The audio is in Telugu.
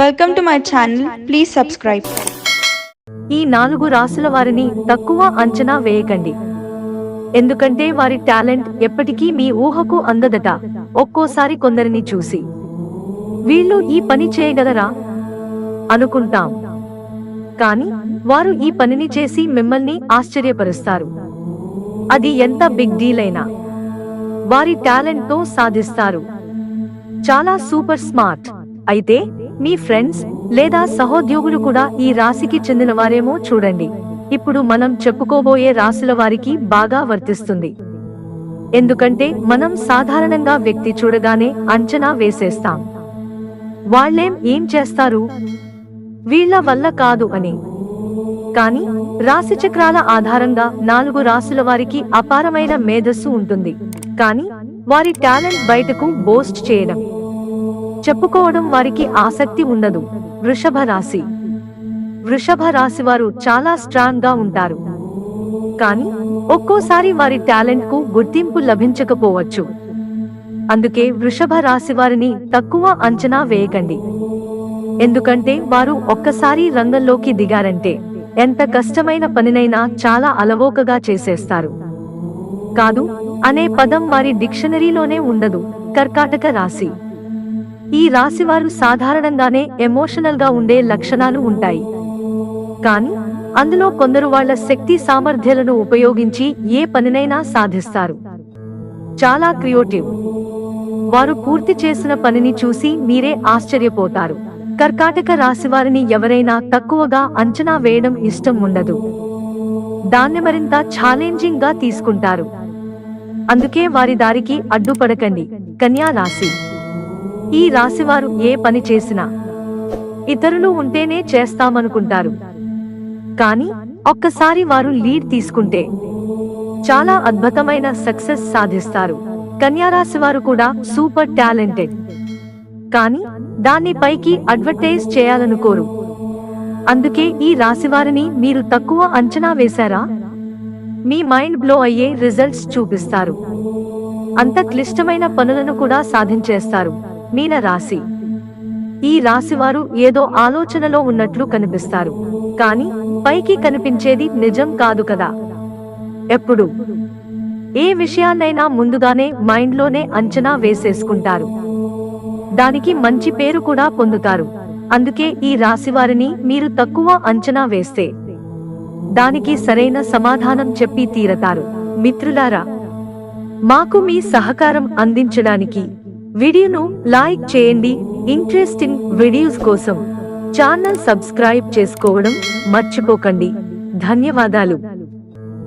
Welcome to my channel please subscribe ఈ నాలుగు రాసుల వారిని తక్కువ అంచనా వేయకండి. ఎందుకంటే వారి టాలెంట్ ఎప్పటికీ మీ ఊహకు అందదట. ఒక్కోసారి కొందరిని చూసి. వీళ్ళు ఈ పని చేయగలరా? అనుకుంటాం. కానీ వారు ఈ పనిని చేసి మిమ్మల్ని ఆశ్చర్యపరుస్తారు. అది ఎంత బిగ్ డీల్ అయినా. వారి టాలెంట్తో సాధిస్తారు. చాలా సూపర్ స్మార్ట్. అయితే మీ ఫ్రెండ్స్ లేదా సహోద్యోగులు కూడా ఈ రాశికి చెందిన వారేమో చూడండి. ఇప్పుడు మనం చెప్పుకోబోయే రాశుల వారికి బాగా వర్తిస్తుంది. ఎందుకంటే మనం సాధారణంగా వ్యక్తి చూడగానే అంచనా వేసేస్తాం. వాళ్ళేం ఏం చేస్తారు? వీళ్ళ వల్ల కాదు అని. కానీ రాశి చక్రాల ఆధారంగా నాలుగు రాశుల వారికి అపారమైన మేధస్సు ఉంటుంది. కానీ వారి టాలెంట్ బయటకు బోస్ట్ చేయడం. చెప్పుకోవడం వారికి ఆసక్తి ఉండదు. వృషభ రాశి. వృషభ రాశి వారు చాలా స్ట్రాంగ్గా ఉంటారు. కానీ ఒక్కోసారి వారి టాలెంట్కు గుర్తింపు లభించకపోవచ్చు. అందుకే వృషభ రాశి వారిని తక్కువ అంచనా వేయకండి. ఎందుకంటే వారు ఒక్కసారి రంగంలోకి దిగారంటే ఎంత కష్టమైన పనినైనా చాలా అలవోకగా చేసేస్తారు. కాదు అనే పదం వారి డిక్షనరీలోనే ఉండదు. కర్కాటక రాశి. ఈ రాశివారు సాధారణంగానే ఎమోషనల్గా ఉండే లక్షణాలు ఉంటాయి. కానీ అందులో కొందరు వాళ్ళ శక్తి సామర్థ్యాలను ఉపయోగించి ఏ పనినైనా సాధిస్తారు. చాలా క్రియేటివ్. వారు పూర్తి చేసిన పనిని చూసి మీరే ఆశ్చర్యపోతారు. కర్కాటక రాశివారిని ఎవరైనా తక్కువగా అంచనా వేయడం ఇష్టం ఉండదు. దాన్ని మరింత ఛాలెంజింగ్గా తీసుకుంటారు. అందుకే వారి దారికి అడ్డుపడకండి. కన్యా రాశి. ఈ రాశివారు ఏ పని చేసినా ఇతరులు ఉంటేనే చేస్తామనుకుంటారు. కానీ ఒక్కసారి వారు లీడ్ తీసుకుంటే చాలా అద్భుతమైన సక్సెస్ సాధిస్తారు. కన్యారాశి వారు కూడా సూపర్ టాలెంటెడ్. కానీ దాన్ని పైకి అడ్వర్టైజ్ చేయాలనుకోరు. అందుకే ఈ రాశివారిని మీరు తక్కువ అంచనా వేశారా? మీ మైండ్ బ్లో అయ్యే రిజల్ట్స్ చూపిస్తారు. అంత క్లిష్టమైన పనులను కూడా సాధించేస్తారు. మీన రాశి ఈ రాశివారు ఏదో ఆలోచనలో ఉన్నట్లు కనిపిస్తారు. కానీ పైకి కనిపించేది నిజం కాదు కదా. ఎప్పుడు? ఏ విషయాన్నైనా ముందుగానే మైండ్లోనే అంచనా వేసేసుకుంటారు. దానికి మంచి పేరు కూడా పొందుతారు. అందుకే ఈ రాశివారిని మీరు తక్కువ అంచనా వేస్తే దానికి సరైన సమాధానం చెప్పి తీరతారు. మిత్రులారా మాకు మీ సహకారం అందించడానికి వీడియోను లైక్ చేయండి. ఇంట్రెస్టింగ్ వీడియోస్ కోసం ఛానల్ సబ్స్క్రైబ్ చేసుకోవడం మర్చిపోకండి. ధన్యవాదాలు.